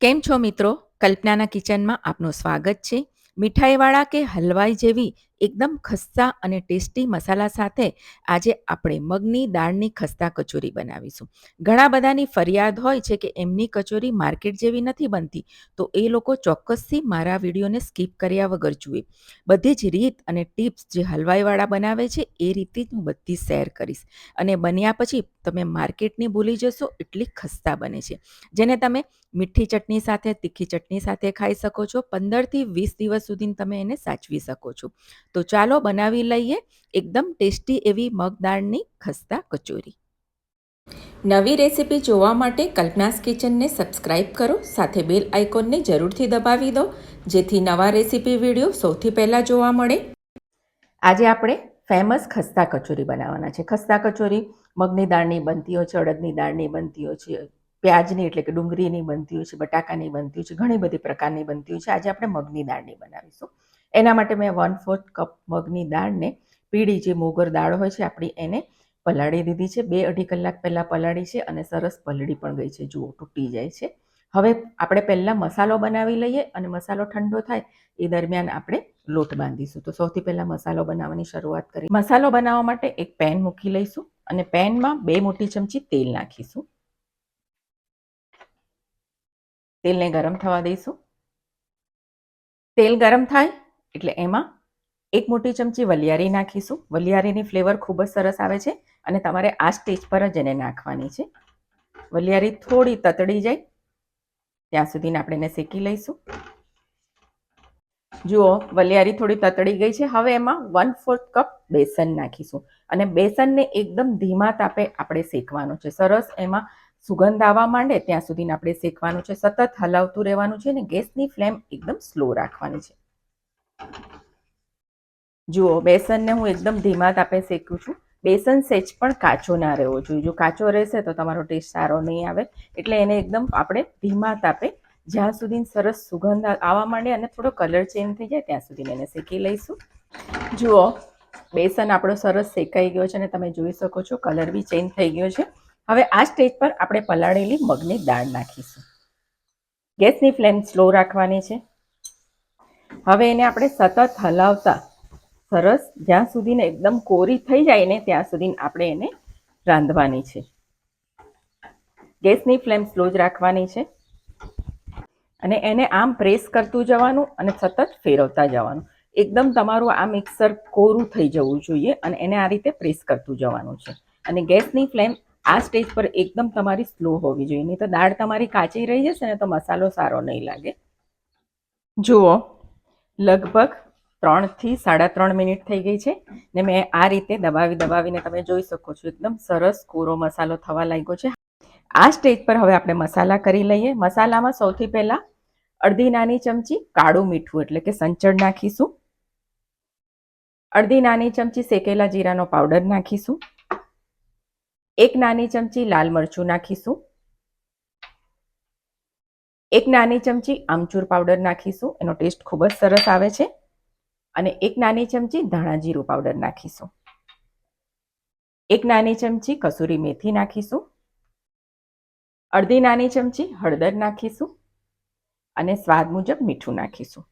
કેમ છો મિત્રો? કલ્પનાના કિચનમાં આપનું સ્વાગત છે. મીઠાઈવાળા કે હલવાઈ જેવી એકદમ ખસ્તા અને ટેસ્ટી મસાલા સાથે આજે આપણે મગની દાળની ખસ્તા કચોરી બનાવીશું. ઘણા બધાની ફરિયાદ હોય છે કે એમની કચોરી માર્કેટ જેવી નથી બનતી, તો એ લોકો ચોક્કસથી મારા વિડીયોને સ્કીપ કર્યા વગર જુએ. બધી જ રીત અને ટિપ્સ જે હલવાઈવાળા બનાવે છે, એ રીતે જ હું બધી શેર કરીશ. અને બન્યા પછી તમે માર્કેટની ભૂલી જશો એટલી ખસ્તા બને છે. જેને તમે મીઠી ચટણી સાથે, તીખી ચટણી સાથે ખાઈ શકો છો. પંદરથી વીસ દિવસ સુધી તમે એને સાચવી શકો છો. તો ચાલો બનાવી લઈએ એકદમ ટેસ્ટી એવી મગદાળની ખસ્તા કચોરી. નવી રેસિપી જોવા માટે કલ્પનાસ કિચનને સબસ્ક્રાઇબ કરો, સાથે બેલ આઇકોનને જરૂરથી દબાવી દો, જેથી નવા રેસિપી વીડિયો સૌથી પહેલાં જોવા મળે. આજે આપણે ફેમસ ખસ્તા કચોરી બનાવવાના છે. ખસ્તા કચોરી મગની દાળની બનતી હોય છે, અડદની દાળની બનતી હોય છે, પ્યાજની એટલે કે ડુંગળીની બનતી હોય છે, બટાકાની બનતી હોય છે, ઘણી બધી પ્રકારની બનતી હોય છે. આજે આપણે મગની દાળની બનાવીશું. એના માટે મેં વન ફોર્થ કપ મગની દાળને પીળી જે મોગર દાળ હોય છે આપણી એને પલાળી દીધી છે. બે અઢી કલાક પહેલાં પલાળી છે અને સરસ પલળી પણ ગઈ છે. જુઓ, તૂટી જાય છે. હવે આપણે પહેલાં મસાલો બનાવી લઈએ અને મસાલો ઠંડો થાય એ દરમિયાન આપણે લોટ બાંધીશું. તો સૌથી પહેલાં મસાલો બનાવવાની શરૂઆત કરી મસાલો બનાવવા માટે એક પેન મૂકી લઈશું અને પેનમાં બે મોટી ચમચી તેલ નાખીશું. તેલને ગરમ થવા દઈશું. તેલ ગરમ થાય એટલે એમાં એક મોટી ચમચી વલિયારી નાખીશું. વલિયારીની ફ્લેવર ખૂબ જ સરસ આવે છે અને તમારે આ સ્ટેજ પર જ એને નાખવાની છે. વલિયારી થોડી તતડી જાય, ત્યાં સુધીને આપણે એને શેકી લઈશું. જુઓ, વલિયારી થોડી તતડી ગઈ છે. હવે એમાં વન ફોર્થ કપ બેસન નાખીશું અને બેસનને એકદમ ધીમા તાપે આપણે શેકવાનું છે. સરસ એમાં સુગંધ આવવા માંડે, ત્યાં સુધીને આપણે શેકવાનું છે. સતત હલાવતું રહેવાનું છે અને ગેસની ફ્લેમ એકદમ સ્લો રાખવાની છે. જુઓ, બેસનને હું એકદમ ધીમા તાપે શેકું છું. બેસન સેજ પણ કાચો ના રહેવો જોઈએ. જો કાચો રહેશે તો તમારો ટેસ્ટ સારો નહીં આવે. એટલે એને એકદમ આપણે ધીમા તાપે જ્યાં સુધી સરસ સુગંધ આવવા માંડે અને થોડો કલર ચેન્જ થઈ જાય ત્યાં સુધી એને શેકી લઈશું. જુઓ, બેસન આપણો સરસ શેકાઈ ગયો છે અને તમે જોઈ શકો છો કલર બી ચેન્જ થઈ ગયો છે. હવે આ સ્ટેજ પર આપણે પલાળેલી મગની દાળ નાખીશું. ગેસની ફ્લેમ સ્લો રાખવાની છે. હવે એને આપણે સતત હલાવતા, સરસ, જ્યાં સુધીને એકદમ કોરી થઈ જાય ને ત્યાં સુધી આપણે એને રાંધવાની છે. ગેસની ફ્લેમ સ્લો જ રાખવાની છે. અને એને આમ પ્રેસ કરતું જવાનું અને સતત ફેરવતા જવાનું. એકદમ તમારું આ મિક્સર કોરું થઈ જવું જોઈએ અને એને આ રીતે પ્રેસ કરતું જવાનું છે. અને ગેસની ફ્લેમ આ સ્ટેજ પર એકદમ તમારી સ્લો હોવી જોઈએ. નહીં તો દાળ તમારી કાચી રહી જશે ને તો મસાલો સારો નહીં લાગે. જુઓ લગભગ ત્રણથી સાડા ત્રણ મિનિટ થઈ ગઈ છે ને મેં આ રીતે દબાવી દબાવીને તમે જોઈ શકો છો એકદમ સરસ કોરો મસાલો થવા લાગ્યો છે. આ સ્ટેજ પર હવે આપણે મસાલા કરી લઈએ. મસાલામાં સૌથી પહેલાં અડધી નાની ચમચી કાળું મીઠું એટલે કે સંચળ નાખીશું. અડધી નાની ચમચી શેકેલા જીરાનો પાવડર નાખીશું. એક નાની ચમચી લાલ મરચું નાખીશું. એક નાની ચમચી આમચૂર પાવડર નાખીશું. એનો ટેસ્ટ ખૂબ જ સરસ આવે છે. અને એક નાની ચમચી ધાણા જીરું પાવડર નાખીશું. એક નાની ચમચી કસૂરી મેથી નાખીશું. અડધી નાની ચમચી હળદર નાખીશું. અને સ્વાદ મુજબ મીઠું નાખીશું.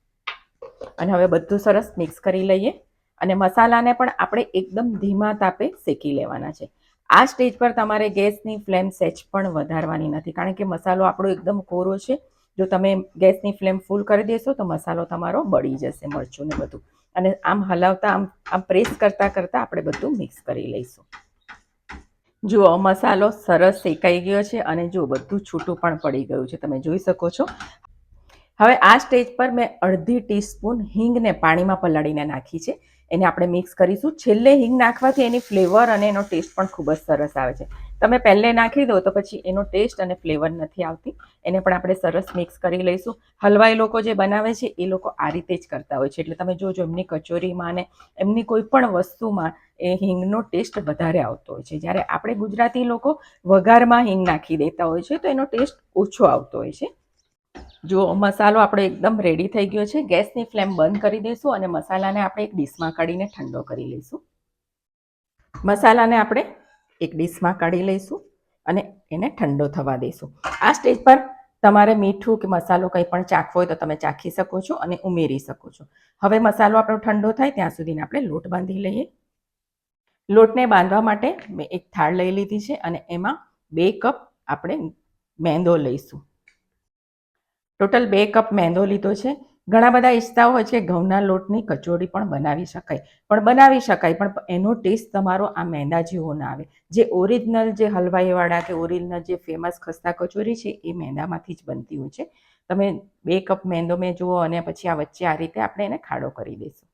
અને હવે બધું સરસ મિક્સ કરી લઈએ. અને મસાલાને પણ આપણે એકદમ ધીમા તાપે શેકી લેવાના છે. આ સ્ટેજ પર તમારે ગેસની ફ્લેમ સેચ પણ વધારવાની નથી. કારણ કે મસાલો આપણો એકદમ કોરો છે. જો તમે ગેસની ફ્લેમ ફૂલ કરી દેશો, તો મસાલો તમારો બળી જશે, મરચું ને બધું. અને આમ હલાવતા, આમ આમ પ્રેસ કરતાં કરતાં આપણે બધું મિક્સ કરી લઈશું. જુઓ મસાલો સરસ શેકાઈ ગયો છે અને જો બધું છૂટું પણ પડી ગયું છે, તમે જોઈ શકો છો. હવે આ સ્ટેજ પર મેં અડધી ટીસ્પૂન હિંગને પાણીમાં પલાળીને નાખી છે. એને આપણે મિક્સ કરીશું. છેલ્લે હિંગ નાખવાથી એની ફ્લેવર અને એનો ટેસ્ટ પણ ખૂબ જ સરસ આવે છે. તમે પહેલે નાખી દો તો પછી એનો ટેસ્ટ અને ફ્લેવર નથી આવતી. એને પણ આપણે સરસ મિક્સ કરી લઈશું. હલવાઈ લોકો જે બનાવે છે, એ લોકો આ રીતે જ કરતા હોય છે. એટલે તમે જોજો, એમની કચોરીમાં અને એમની કોઈ પણ વસ્તુમાં એ હિંગનો ટેસ્ટ વધારે આવતો હોય છે. જ્યારે આપણે ગુજરાતી લોકો વઘારમાં હિંગ નાખી દેતા હોય છે, તો એનો ટેસ્ટ ઓછો આવતો હોય છે. જો મસાલો આપણો એકદમ રેડી થઈ ગયો છે, ગેસની ફ્લેમ બંધ કરી દઈશું અને મસાલાને આપણે એક ડીશમાં કાઢીને ઠંડો કરી લઈશું. મસાલાને આપણે એક ડીશમાં કાઢી લઈશું અને એને ઠંડો થવા દઈશું. આ સ્ટેજ પર તમારે મીઠું કે મસાલો કંઈ પણ ચાખવો હોય તો તમે ચાખી શકો છો અને ઉમેરી શકો છો. હવે મસાલો આપણો ઠંડો થાય ત્યાં સુધીને આપણે લોટ બાંધી લઈએ. લોટને બાંધવા માટે મેં એક થાળ લઈ લીધી છે અને એમાં બે કપ આપણે મેંદો લઈશું. ટોટલ બે કપ મેંદો લીધો છે. ઘણા બધા ઈચ્છતા હોય છે ઘઉંના લોટની કચોરી પણ બનાવી શકાય. પણ બનાવી શકાય, પણ એનો ટેસ્ટ તમારો આ મેંદા જેવો ના આવે. જે ઓરિજિનલ જે હલવાઈવાળા કે ઓરિજિનલ જે ફેમસ ખસ્તા કચોરી છે, એ મેંદામાંથી જ બનતી હોય છે. તમે બે કપ મેંદો મેં જુઓ અને પછી આ વચ્ચે આ રીતે આપણે એને ખાડો કરી દઈશું.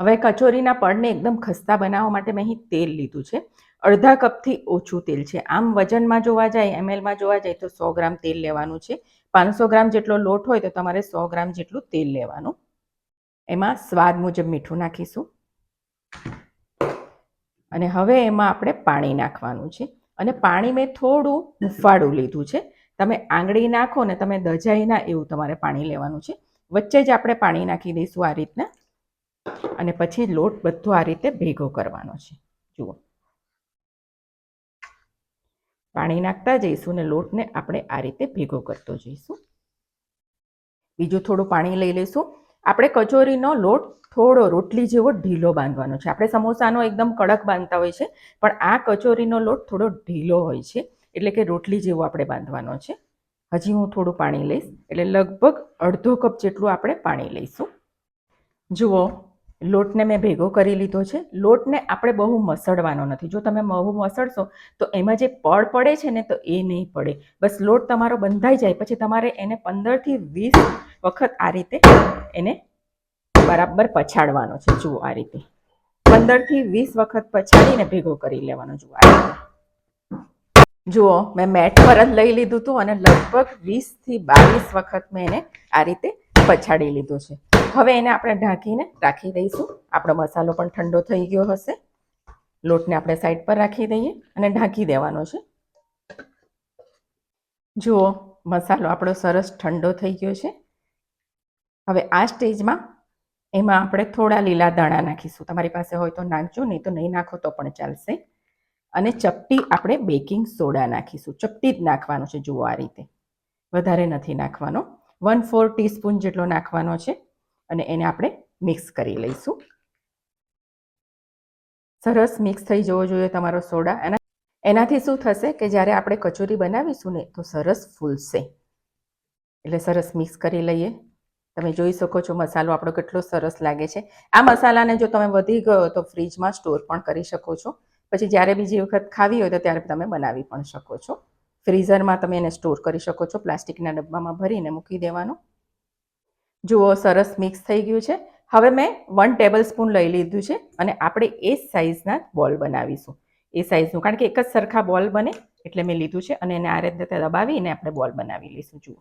હવે કચોરીના પડને એકદમ ખસ્તા બનાવવા માટે મેં અહીં તેલ લીધું છે. અડધા કપથી ઓછું તેલ છે. આમ વજનમાં જોવા જાય, એમએલમાં જોવા જાય તો સો ગ્રામ તેલ લેવાનું છે. પાંચસો ગ્રામ જેટલો લોટ હોય તો તમારે સો ગ્રામ જેટલું તેલ લેવાનું. એમાં સ્વાદ મુજબ મીઠું નાખીશું. અને હવે એમાં આપણે પાણી નાખવાનું છે. અને પાણી મેં થોડું હુંફાળું લીધું છે. તમે આંગળી નાખો ને તમે દજાઈ ના એવું તમારે પાણી લેવાનું છે. વચ્ચે જ આપણે પાણી નાખી દઈશું આ રીતના. અને પછી લોટ બધો આ રીતે ભેગો કરવાનો છે. જુઓ. પાણી નાખતા જઈશું અને લોટને આપણે આ રીતે ભેગો કરતો જઈશું. બીજું થોડું પાણી લઈ લઈશું. આપણે કચોરીનો લોટ થોડો રોટલી જેવો ઢીલો બાંધવાનો છે. આપણે સમોસાનો એકદમ કડક બાંધતા હોય છે, પણ આ કચોરીનો લોટ થોડો ઢીલો હોય છે, એટલે કે રોટલી જેવો આપણે બાંધવાનો છે. હજી હું થોડું પાણી લઈશ, એટલે લગભગ અડધો કપ જેટલું આપણે પાણી લઈશું. જુઓ લોટને મેં ભેગો કરી લીધો છે. લોટને આપણે બહુ મસળવાનો નથી. જો તમે બહુ મસળશો, તો એમાં જે પડ પડે છે ને, તો એ નહીં પડે. બસ લોટ તમારો બંધાઈ જાય. પછી તમારે એને પંદરથી વીસ વખત આ રીતે એને બરાબર પછાડવાનો છે. જુઓ આ રીતે. પંદરથી વીસ વખત પછાડીને ભેગો કરી લેવાનો. જુઓ આ રીતે. જુઓ, મેં મેટ પર જ લઈ લીધું હતું અને લગભગ વીસથી બાવીસ વખત મેં એને આ રીતે પછાડી લીધું છે. હવે એને આપણે ઢાંકીને રાખી દઈશું. આપણો મસાલો પણ ઠંડો થઈ ગયો હશે. લોટને આપણે સાઈડ પર રાખી દઈએ અને ઢાંકી દેવાનો છે. જુઓ, મસાલો આપણો સરસ ઠંડો થઈ ગયો છે. હવે આ સ્ટેજમાં એમાં આપણે થોડા લીલા દાણા નાખીશું. તમારી પાસે હોય તો નાખજો, નહીં તો નહીં નાખો તો પણ ચાલશે. અને ચપટી આપણે બેકિંગ સોડા નાખીશું. ચપટી જ નાખવાનો છે, જુઓ આ રીતે. વધારે નથી નાખવાનો. વન ફોર ટીસ્પૂન જેટલો નાખવાનો છે. અને એને આપણે મિક્સ કરી લઈશું. સરસ મિક્સ થઈ જવો જોઈએ તમારો સોડા. એના, એનાથી શું થશે કે જ્યારે આપણે કચોરી બનાવીશું ને, તો સરસ ફૂલશે. એટલે સરસ મિક્સ કરી લઈએ. તમે જોઈ શકો છો મસાલો આપણો કેટલો સરસ લાગે છે. આ મસાલાને જો તમે વધી ગયો તો ફ્રીજમાં સ્ટોર પણ કરી શકો છો. પછી જ્યારે બીજી વખત ખાવી હોય તો ત્યારે તમે બનાવી પણ શકો છો. ફ્રીઝરમાં તમે એને સ્ટોર કરી શકો છો. પ્લાસ્ટિકના ડબ્બામાં ભરીને મૂકી દેવાનું. જુઓ, સરસ મિક્સ થઈ ગયું છે. હવે મેં વન ટેબલ સ્પૂન લઈ લીધું છે અને આપણે એ જ સાઇઝના બોલ બનાવીશું. એ સાઇઝનું કારણ કે એક જ સરખા બોલ બને એટલે મેં લીધું છે અને એને આ રીતે દબાવીને આપણે બોલ બનાવી લઈશું. જુઓ.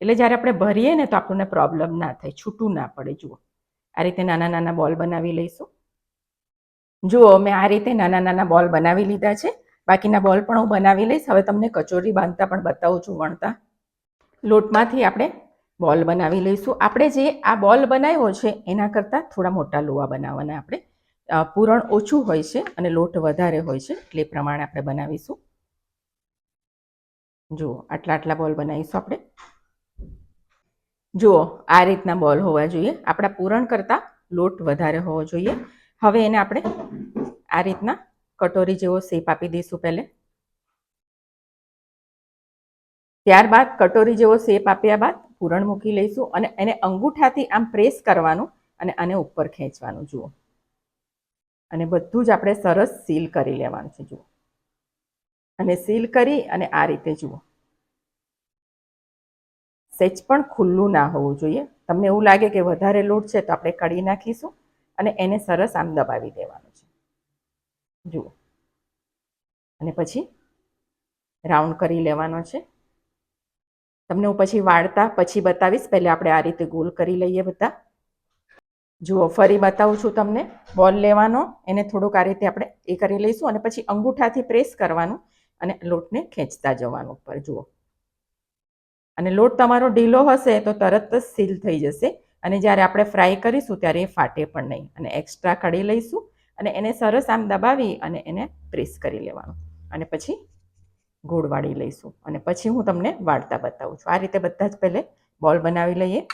એટલે જ્યારે આપણે ભરીએ ને તો આપણને પ્રોબ્લેમ ના થાય, છૂટું ના પડે. જુઓ. આ રીતે નાના નાના બોલ બનાવી લઈશું. જુઓ, મેં આ રીતે નાના નાના બોલ બનાવી લીધા છે. બાકીના બોલ પણ હું બનાવી લઈશ. હવે તમને કચોરી બાંધતા પણ બતાવું છું વણતા. લોટમાંથી આપણે બોલ બનાવી લઈશું. આપણે જે આ બોલ બનાવ્યો છે, એના કરતાં થોડા મોટા લોવા બનાવવાના આપણે. પૂરણ ઓછું હોય છે અને લોટ વધારે હોય છે, એટલે એ પ્રમાણે આપણે બનાવીશું. જુઓ, આટલા આટલા બોલ બનાવીશું આપણે. જુઓ, આ રીતના બોલ હોવા જોઈએ. આપણા પૂરણ કરતાં લોટ વધારે હોવો જોઈએ. હવે એને આપણે આ રીતના કટોરી જેવો શેપ આપી દઈશું પહેલે. ત્યારબાદ કટોરી જેવો શેપ આપ્યા બાદ પૂરણ મૂકી લઈશું અને એને અંગૂઠાથી આમ પ્રેસ કરવાનું અને આને ઉપર ખેંચવાનું, જુઓ. અને બધું જ આપણે સરસ સીલ કરી લેવાનું છે, જુઓ. અને સીલ કરી અને આ રીતે, જુઓ. સેજ પણ ખુલ્લું ના હોવું જોઈએ. તમને એવું લાગે કે વધારે લોટ છે તો આપણે કડી નાખીશું અને એને સરસ આમ દબાવી દેવાનું છે. જુઓ. અને પછી રાઉન્ડ કરી લેવાનો છે. તમને હું પછી વાળતા પછી બતાવીશ. પહેલે આપણે આ રીતે ગોલ કરી લઈએ બધા. જુઓ, ફરી બતાવું છું તમને. બોલ લેવાનો, એને થોડુંક આ રીતે આપણે એ કરી લઈશું અને પછી અંગૂઠાથી પ્રેસ કરવાનું અને લોટને ખેંચતા જવાનું ઉપર. જુઓ. અને લોટ તમારો ઢીલો હશે તો તરત જ સીલ થઈ જશે. અને જ્યારે આપણે ફ્રાય કરીશું ત્યારે એ ફાટે પણ નહીં. અને એક્સ્ટ્રા કઢી લઈશું અને એને સરસ આમ દબાવી અને એને પ્રેસ કરી લેવાનું. અને પછી ગોળ વાળી લઈશું. અને પછી હું તમને વાળતા બતાવું છું. આ રીતે બધા જ પહેલે બોલ બનાવી લઈએ.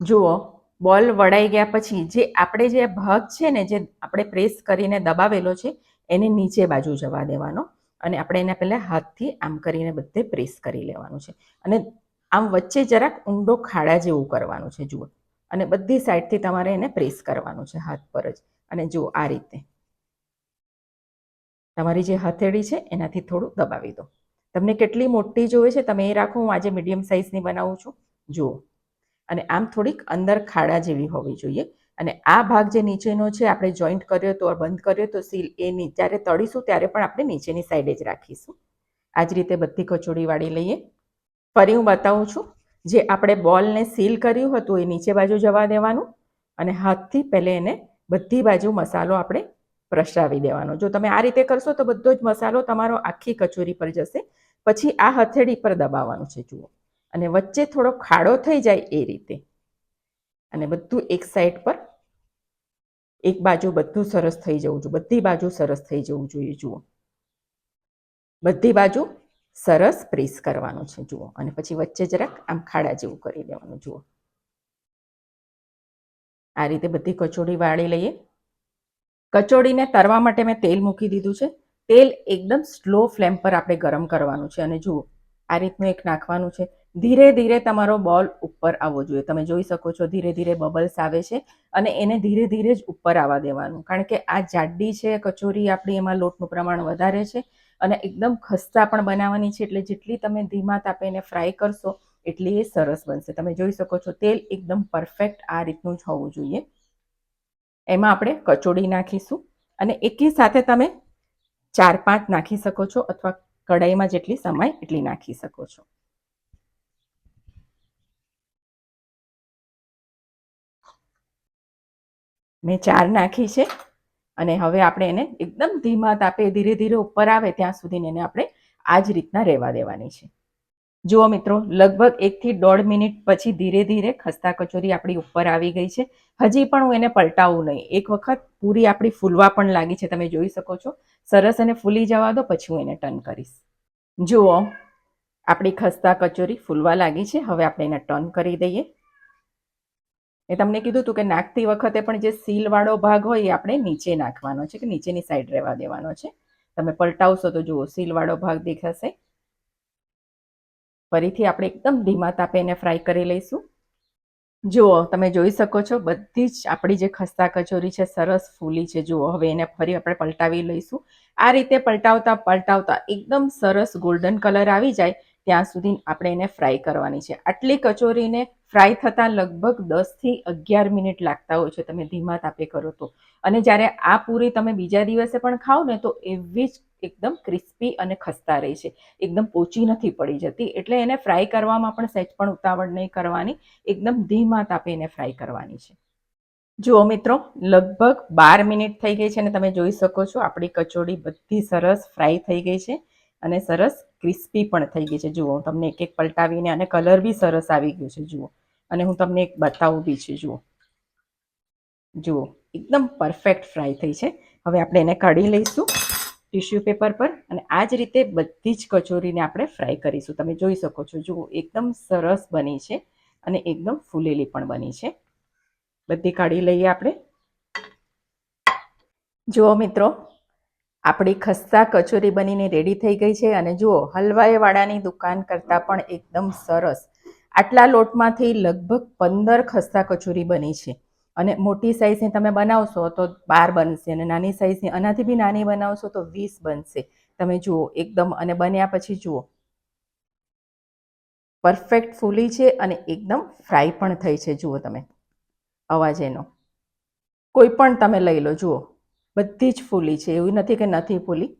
જુઓ, બોલ વળાઈ ગયા પછી જે આપણે જે ભાગ છે ને જે આપણે પ્રેસ કરીને દબાવેલો છે, એને નીચે બાજુ જવા દેવાનો અને આપણે એને પહેલાં હાથથી આમ કરીને બધે પ્રેસ કરી લેવાનું છે. અને આમ વચ્ચે જરાક ઊંડો ખાડા જેવું કરવાનું છે, જુઓ. અને બધી સાઈડથી તમારે એને પ્રેસ કરવાનું છે, હાથ પર જ. અને જુઓ, આ રીતે. તમારી જે હથેળી છે, એનાથી થોડું દબાવી દો. તમને કેટલી મોટી જોઈએ છે, તમે એ રાખો, હું આજે મીડિયમ સાઇઝની બનાવું છું. જુઓ. અને આમ થોડીક અંદર ખાડા જેવી હોવી જોઈએ. અને આ ભાગ જે નીચેનો છે, આપણે જોઈન્ટ કર્યો તો, બંધ કર્યો તો સીલ એ જ્યારે તળીશું, ત્યારે પણ આપણે નીચેની સાઈડે જ રાખીશું. આ જ રીતે બધી કચોડી વાળી લઈએ. ફરી હું બતાવું છું, જે આપણે બોલને સીલ કર્યું હતું, એ નીચે બાજુ જવા દેવાનું. અને હાથથી પહેલે એને બધી બાજુ મસાલો આપણે પ્રસરાવી દેવાનો. જો તમે આ રીતે કરશો તો બધો જ મસાલો તમારો આખી કચોરી પર જશે. પછી આ હથેળી પર દબાવવાનું છે, જુઓ. અને વચ્ચે થોડો ખાડો થઈ જાય એ રીતે. અને બધું એક સાઈડ પર એક બાજુ બધું સરસ થઈ જવું જોઈએ. બધી બાજુ સરસ થઈ જવું જોઈએ, જુઓ. બધી બાજુ સરસ પ્રેસ કરવાનું છે, જુઓ. અને પછી વચ્ચે જરાક આમ ખાડા જેવું કરી દેવાનું, જુઓ. આ રીતે બધી કચોડી વાળી લઈએ. કચોડીને તરવા માટે મેં તેલ મૂકી દીધું છે. તેલ એકદમ સ્લો ફ્લેમ પર આપણે ગરમ કરવાનું છે અને જુઓ, આ રીતનું એક નાખવાનું છે. ધીરે ધીરે તમારો બોલ ઉપર આવવો જોઈએ. તમે જોઈ શકો છો ધીરે ધીરે બબલ્સ આવે છે અને એને ધીરે ધીરે જ ઉપર આવવા દેવાનું. કારણ કે આ જાડી છે કચોરી આપણી એમાં લોટનું પ્રમાણ વધારે છે અને એકદમ ખસ્તા પણ બનાવવાની છે. એટલે જેટલી તમે ધીમા તાપે એને ફ્રાય કરશો એટલી એ સરસ બનશે. તમે જોઈ શકો છો તેલ એકદમ પરફેક્ટ આ રીતનું જ હોવું જોઈએ. એમાં આપણે કચોડી નાખીશું અને એકી સાથે તમે ચાર પાંચ નાખી શકો છો અથવા કઢાઈમાં જેટલી સમાય એટલી નાખી શકો છો. મેં ચાર નાખી છે અને હવે આપણે એને એકદમ ધીમા તાપે ધીરે ધીરે ઉપર આવે ત્યાં સુધી એને આપણે આ જ રીતના રહેવા દેવાની છે. જુઓ મિત્રો, લગભગ એકથી દોઢ મિનિટ પછી ધીરે ધીરે ખસ્તા કચોરી આપણી ઉપર આવી ગઈ છે. હજી પણ હું એને પલટાવું નહીં. એક વખત પૂરી આપણી ફૂલવા પણ લાગી છે, તમે જોઈ શકો છો. સરસ એને ફૂલી જવા દો, પછી હું એને ટર્ન કરીશ. જુઓ, આપણી ખસ્તા કચોરી ફૂલવા લાગી છે. હવે આપણે એને ટર્ન કરી દઈએ. એ તમને કીધું હતું કે નાખતી વખતે પણ જે સીલવાળો ભાગ હોય એ આપણે નીચે નાખવાનો છે કે નીચેની સાઈડ રહેવા દેવાનો છે. તમે પલટાવશો તો જુઓ, સીલવાળો ભાગ દેખાશે. ફરીથી આપણે એકદમ ધીમા તાપે એને ફ્રાય કરી લઈશું. જુઓ, તમે જોઈ શકો છો, બધી જ આપણી જે ખસ્તા કચોરી છે, સરસ ફૂલી છે. જુઓ, હવે એને ફરી આપણે પલટાવી લઈશું. આ રીતે પલટાવતા પલટાવતા એકદમ સરસ ગોલ્ડન કલર આવી જાય, ત્યાં સુધી આપણે એને ફ્રાય કરવાની છે. આટલી કચોરીને ફ્રાય થતાં લગભગ દસથી અગિયાર મિનિટ લાગતા હોય છે, તમે ધીમા તાપે કરો તો. અને જ્યારે આ પૂરી તમે બીજા દિવસે પણ ખાઓ ને, તો એવી જ એકદમ ક્રિસ્પી અને ખસ્તા રહે છે. એકદમ પોચી નથી પડી જતી. એટલે એને ફ્રાય કરવામાં પણ સહેજ પણ ઉતાવળ નહીં કરવાની. એકદમ ધીમા તાપે એને ફ્રાય કરવાની છે. જુઓ મિત્રો, લગભગ બાર મિનિટ થઈ ગઈ છે અને તમે જોઈ શકો છો આપણી કચોડી બધી સરસ ફ્રાય થઈ ગઈ છે અને સરસ ક્રિસ્પી પણ થઈ ગઈ છે. જુઓ તમને એક એક પલટાવીને અને કલર બી સરસ આવી ગયો છે. જુઓ, અને હું તમને એક બતાવું બી છે. જુઓ. જુઓ, એકદમ પરફેક્ટ ફ્રાય થઈ છે. હવે આપણે એને કાઢી લઈશું. ટિશ્યુ પેપર પર અને આ જ રીતે બધી જ કચોરીને આપણે ફ્રાય કરીશું. તમે જોઈ શકો છો, જુઓ, એકદમ સરસ બની છે અને એકદમ ફૂલેલી પણ બની છે. બધી કાઢી લઈએ આપણે. જુઓ મિત્રો, આપણી ખસ્તા કચોરી બનીને રેડી થઈ ગઈ છે અને જુઓ, હલવાઈવાળાની દુકાન કરતાં પણ એકદમ સરસ. આટલા લોટમાંથી લગભગ પંદર ખસ્તા કચોરી બની છે. અને મોટી સાઈઝની તમે બનાવશો તો બાર બનશે અને નાની સાઈઝની આનાથી બી નાની બનાવશો તો વીસ બનશે. તમે જુઓ, એકદમ અને બન્યા પછી જુઓ. પરફેક્ટ ફૂલી છે અને એકદમ ફ્રાય પણ થઈ છે. જુઓ તમે અવાજ એનો. કોઈ પણ તમે લઈ લો, જુઓ. બધી જ ફૂલી છે. એવું નથી કે નથી ફૂલી.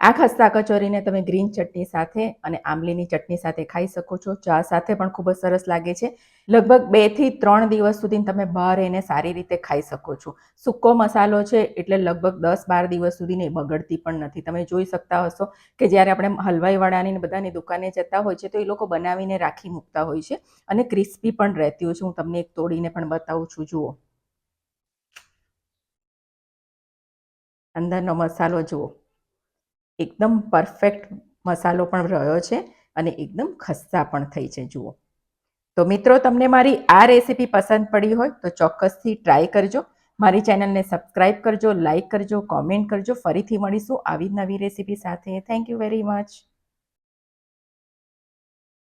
આ ખસ્તા કચોરીને તમે ગ્રીન ચટણી સાથે અને આંબલીની ચટણી સાથે ખાઈ શકો છો. ચા સાથે પણ ખૂબ જ સરસ લાગે છે. લગભગ બેથી ત્રણ દિવસ સુધી તમે બહાર એને સારી રીતે ખાઈ શકો છો. સૂકો મસાલો છે એટલે લગભગ દસ બાર દિવસ સુધી નહીં બગડતી પણ નથી. તમે જોઈ શકતા હશો કે જ્યારે આપણે હલવાઈવાળાની ને બધાની દુકાને જતા હોય છે તો એ લોકો બનાવીને રાખી મૂકતા હોય છે અને ક્રિસ્પી પણ રહેતી હોય છે. હું તમને એક તોડીને પણ બતાવું છું. જુઓ. અંદરનો મસાલો જુઓ. એકદમ પરફેક્ટ મસાલો પણ રહ્યો છે અને એકદમ ખસ્તા પણ થઈ છે, જુઓ. તો મિત્રો, તમને મારી આ રેસીપી પસંદ પડી હોય તો ચોક્કસથી ટ્રાય કરજો. મારી ચેનલને સબસ્ક્રાઇબ કરજો લાઇક કરજો કોમેન્ટ કરજો. ફરીથી મળીશું આવી નવી રેસીપી સાથે. Thank you very much